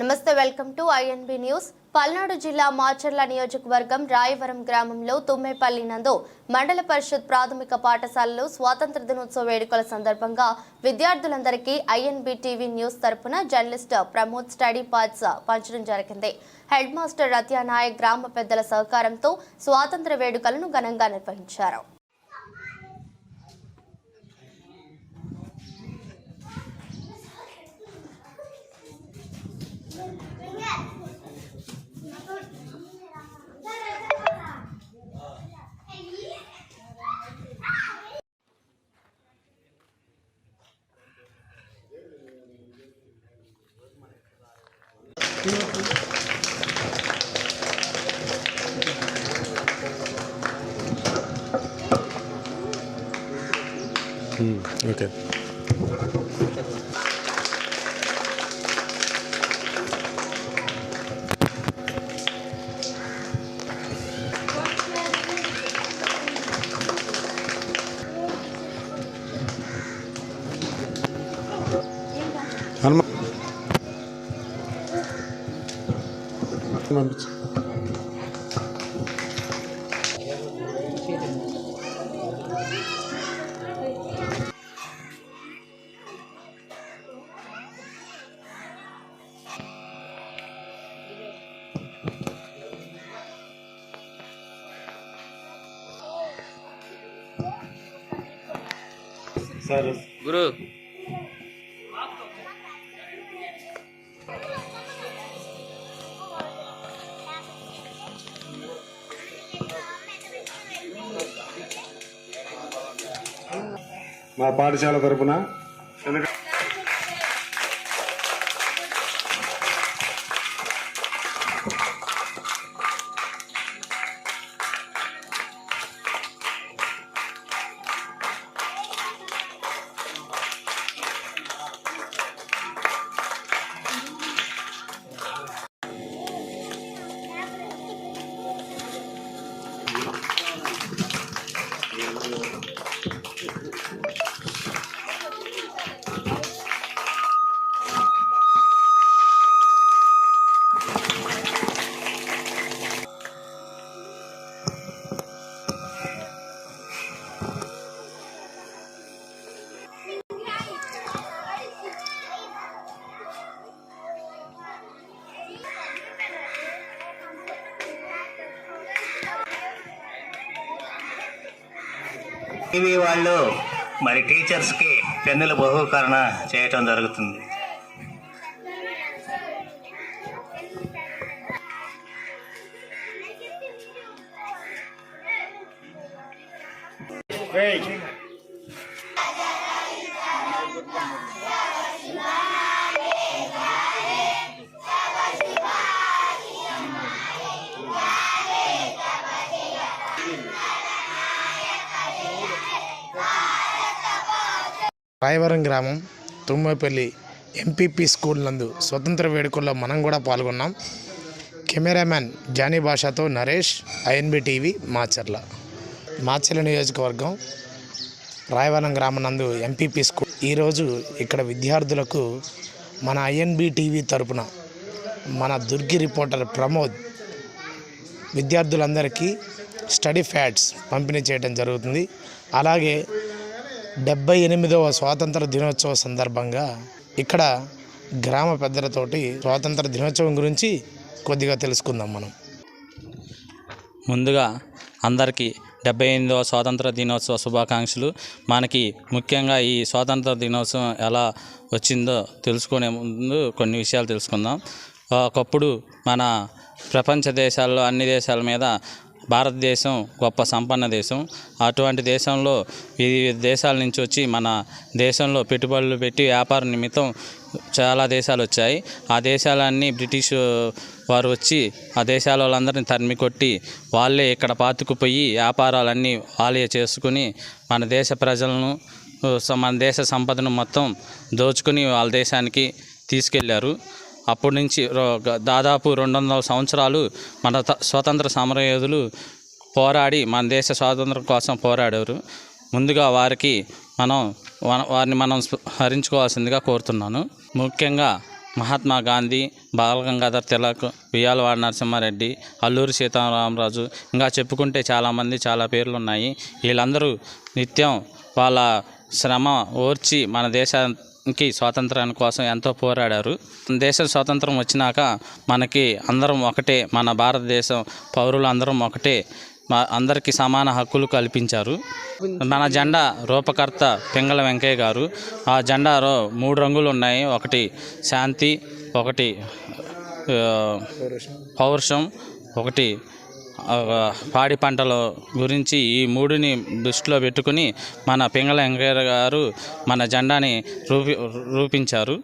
నమస్తే welcome to INB news Palnadu జిల్లా మాచర్ల నియోజకవర్గం రాయవరం గ్రామంలో తుమ్మేపల్లి నందు మండల పరిషత్ ప్రాథమిక పాఠశాలలో స్వాతంత్ర దినోత్సవ వేడుకల సందర్భంగా విద్యార్థులందరికీ ఐఎన్బి టీవీ న్యూస్ తరపున జర్నలిస్ట్ ప్రమోద్ స్టడీ పార్ట్స్ పంచడం జరిగింది. హెడ్ మాస్టర్ రత్యానాయక్ గ్రామ పెద్దల సహకారంతో స్వాతంత్ర వేడుకలను ఘనంగా నిర్వహించారు. 음, 이렇게. 얼마? 얼마 뭐. సరే. గురు. మా పాఠశాల తరపున ఇవి వాళ్ళు మరి టీచర్స్కి పెన్నుల బహుకరణ చేయటం జరుగుతుంది. రాయవరం గ్రామం తుమ్మపల్లి ఎంపీపీ స్కూల్ నందు స్వతంత్ర వేడుకల్లో మనం కూడా పాల్గొన్నాం. కెమెరామ్యాన్ జానీ భాషతో నరేష్ ఐఎన్బి టీవీ మాచర్ల. మాచర్ల నియోజకవర్గం రాయవరం గ్రామం నందు ఎంపీపీ స్కూల్ ఈరోజు ఇక్కడ విద్యార్థులకు మన ఐఎన్బి టీవీ తరపున మన దుర్గి రిపోర్టర్ ప్రమోద్ విద్యార్థులందరికీ స్టడీ ఫ్యాట్స్ పంపిణీ చేయడం జరుగుతుంది. అలాగే డెబ్బై ఎనిమిదవ స్వాతంత్ర దినోత్సవ సందర్భంగా ఇక్కడ గ్రామ పెద్దలతోటి స్వాతంత్ర దినోత్సవం గురించి కొద్దిగా తెలుసుకుందాం మనం. ముందుగా అందరికీ డెబ్బై ఎనిమిదవ స్వాతంత్ర దినోత్సవ శుభాకాంక్షలు. మనకి ముఖ్యంగా ఈ స్వాతంత్ర దినోత్సవం ఎలా వచ్చిందో తెలుసుకునే ముందు కొన్ని విషయాలు తెలుసుకుందాం. ఒకప్పుడు మన ప్రపంచ దేశాల్లో అన్ని దేశాల మీద భారతదేశం గొప్ప సంపన్న దేశం. అటువంటి దేశంలో వివిధ దేశాల నుంచి వచ్చి మన దేశంలో పెట్టుబడులు పెట్టి వ్యాపార నిమిత్తం చాలా దేశాలు వచ్చాయి. ఆ దేశాలన్నీ బ్రిటిష్ వారు వచ్చి ఆ దేశాల వాళ్ళందరినీ తరిమి కొట్టి వాళ్ళే ఇక్కడ పాతుకుపోయి వ్యాపారాలన్నీ వాళ్ళే చేసుకుని మన దేశ ప్రజలను సో మన దేశ సంపదను మొత్తం దోచుకుని వాళ్ళ దేశానికి తీసుకెళ్ళారు. అప్పటి నుంచి రో- దాదాపు రెండు వందల సంవత్సరాలు మన త- స్వతంత్ర సమరయోధులు పోరాడి మన దేశ స్వాతంత్రం కోసం పోరాడారు. ముందుగా వారికి మనం వారిని మనం హరించుకోవాల్సిందిగా కోరుతున్నాను. ముఖ్యంగా మహాత్మా గాంధీ బాలగంగాధర్ తిలక్ వియాలవాడ నరసింహారెడ్డి అల్లూరి సీతారామరాజు ఇంకా చెప్పుకుంటే చాలామంది చాలా పేర్లు ఉన్నాయి వీళ్ళందరూ నిత్యం వాళ్ళ శ్రమ ఓర్చి మన దేశ కి స్వాతంత్రాని కోసం ఎంతో పోరాడారు. దేశ స్వాతంత్రం వచ్చినాక మనకి అందరం ఒకటే మన భారతదేశం పౌరులు అందరం ఒకటే మా అందరికీ సమాన హక్కులు కల్పించారు. మన జెండా రూపకర్త పింగళ వెంకయ్య గారు. ఆ జెండాలో మూడు రంగులు ఉన్నాయి. ఒకటి శాంతి ఒకటి పౌరుషం ఒకటి పాడి పంటల గురించి ఈ మూడుని దృష్టిలో పెట్టుకుని మన పింగళ వెంకయ్య గారు మన జెండాని రూపి రూపించారు.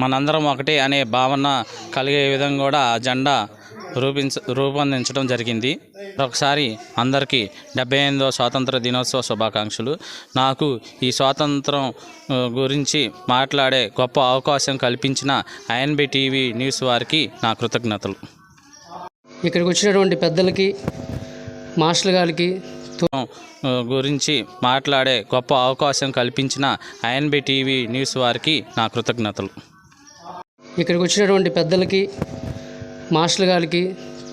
మనందరం ఒకటే అనే భావన కలిగే విధంగా కూడా ఆ జెండా రూపించ రూపొందించడం జరిగింది. ఒకసారి అందరికీ డెబ్బై ఎనిమిదవ స్వాతంత్ర దినోత్సవ శుభాకాంక్షలు. నాకు ఈ స్వాతంత్రం గురించి మాట్లాడే గొప్ప అవకాశం కల్పించిన ఐఎన్బి టీవీ న్యూస్ వారికి నా కృతజ్ఞతలు. ఇక్కడికి వచ్చినటువంటి పెద్దలకి మాస్టర్ గారికి గురించి మాట్లాడే గొప్ప అవకాశం కల్పించిన ఐఎన్బి టీవీ న్యూస్ వారికి నా కృతజ్ఞతలు. ఇక్కడికి వచ్చినటువంటి పెద్దలకి మాస్టర్ గారికి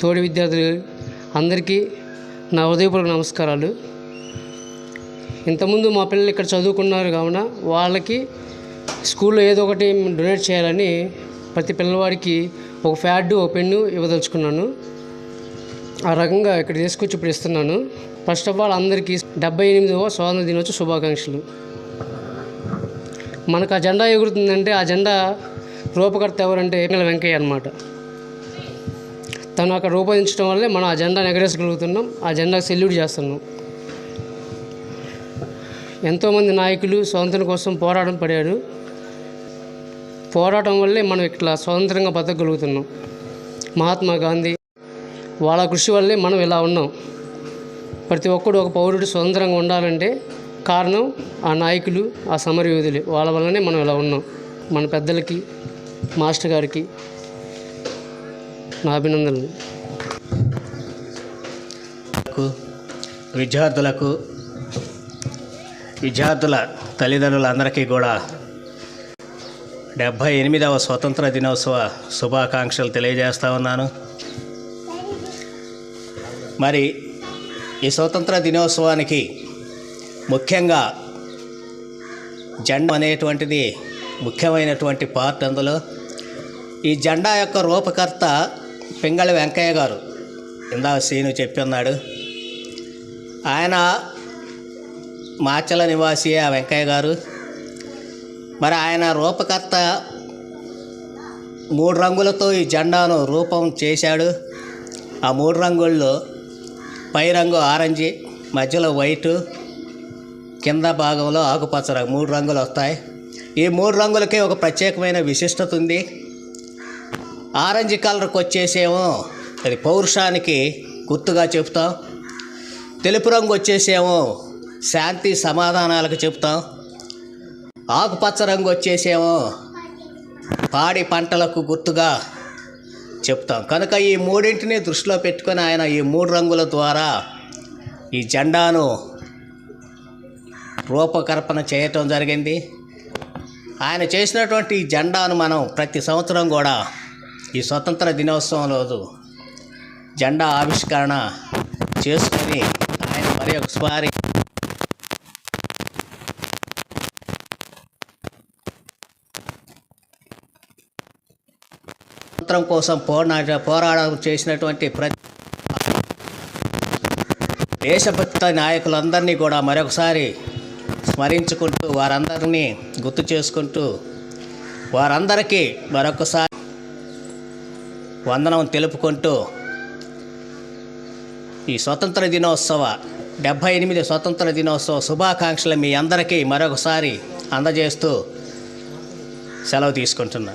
తోటి విద్యార్థులు అందరికీ నా హృదయపూర్వక నమస్కారాలు. ఇంతకుముందు మా పిల్లలు ఇక్కడ చదువుకున్నారు కావున వాళ్ళకి స్కూల్లో ఏదో ఒకటి డొనేట్ చేయాలని ప్రతి పిల్లవాడికి ఒక ఫ్యాడ్ ఒక పెన్ను ఇవ్వదలుచుకున్నాను. ఆ రకంగా ఇక్కడ తీసుకొచ్చి ఇప్పుడు ఇస్తున్నాను. ఫస్ట్ ఆఫ్ ఆల్ అందరికీ డెబ్బై ఎనిమిదవ స్వాతంత్ర దినోత్సవ శుభాకాంక్షలు. మనకు ఆ జెండా ఎగురుతుందంటే ఆ జెండా రూపకర్త ఎవరంటే ఏకల వెంకయ్య అనమాట తను అక్కడ రూపొందించడం వల్లే మనం ఆ జెండాను ఎగరేసగలుగుతున్నాం ఆ జెండాకు సెల్యూట్ చేస్తున్నాం. ఎంతోమంది నాయకులు స్వాతంత్రం కోసం పోరాటం పడారు. పోరాటం వల్లే మనం ఇట్లా స్వతంత్రంగా బతకగలుగుతున్నాం. మహాత్మా గాంధీ వాళ్ళ కృషి వల్లే మనం ఇలా ఉన్నాం. ప్రతి ఒక్కడు ఒక పౌరుడు స్వతంత్రంగా ఉండాలంటే కారణం ఆ నాయకులు ఆ సమరయోధులు. వాళ్ళ వల్లనే మనం ఇలా ఉన్నాం. మన పెద్దలకి మాస్టర్ గారికి నా అభినందనలు. విద్యార్థులకు విద్యార్థుల తల్లిదండ్రులందరికీ కూడా డెబ్భై ఎనిమిదవ స్వతంత్ర దినోత్సవ శుభాకాంక్షలు తెలియజేస్తా ఉన్నాను. మరి ఈ స్వతంత్ర దినోత్సవానికి ముఖ్యంగా జెండా అనేటువంటిది ముఖ్యమైనటువంటి పార్ట్ అందులో. ఈ జెండా యొక్క రూపకర్త పింగళి వెంకయ్య గారు. ఇందా సీను చెప్పి ఉన్నాడు ఆయన మాచల నివాసి ఆ వెంకయ్య గారు. మరి ఆయన రూపకర్త మూడు రంగులతో ఈ జెండాను రూపం చేశాడు. ఆ మూడు రంగుల్లో పై రంగు ఆరెంజి మధ్యలో వైటు కింద భాగంలో ఆకుపచ్చ రంగు మూడు రంగులు వస్తాయి. ఈ మూడు రంగులకి ఒక ప్రత్యేకమైన విశిష్టత ఉంది. ఆరెంజ్ కలర్కి వచ్చేసేమో అది పౌరుషానికి గుర్తుగా చెప్తాం. తెలుపు రంగు వచ్చేసేమో శాంతి సమాధానాలకు చెప్తాం. ఆకుపచ్చ రంగు వచ్చేసేమో పాడి పంటలకు గుర్తుగా చెప్తాం. కనుక ఈ మూడింటిని దృష్టిలో పెట్టుకొని ఆయన ఈ మూడు రంగుల ద్వారా ఈ జెండాను రూపకల్పన చేయటం జరిగింది. ఆయన చేసినటువంటి ఈ జెండాను మనం ప్రతి సంవత్సరం కూడా ఈ స్వతంత్ర దినోత్సవం రోజు జెండా ఆవిష్కరణ చేసుకొని ఆయన మరి ఒకసారి స్వతంత్రం కోసం పోరాట పోరాటం చేసినటువంటి ప్రతి దేశభక్త నాయకులందరినీ కూడా మరొకసారి స్మరించుకుంటూ వారందరినీ గుర్తు చేసుకుంటూ వారందరికీ మరొకసారి వందనం తెలుపుకుంటూ ఈ స్వతంత్ర దినోత్సవ డెబ్భై ఎనిమిది స్వతంత్ర దినోత్సవ శుభాకాంక్షలు మీ అందరికీ మరొకసారి అందజేస్తూ సెలవు తీసుకుంటున్నాను.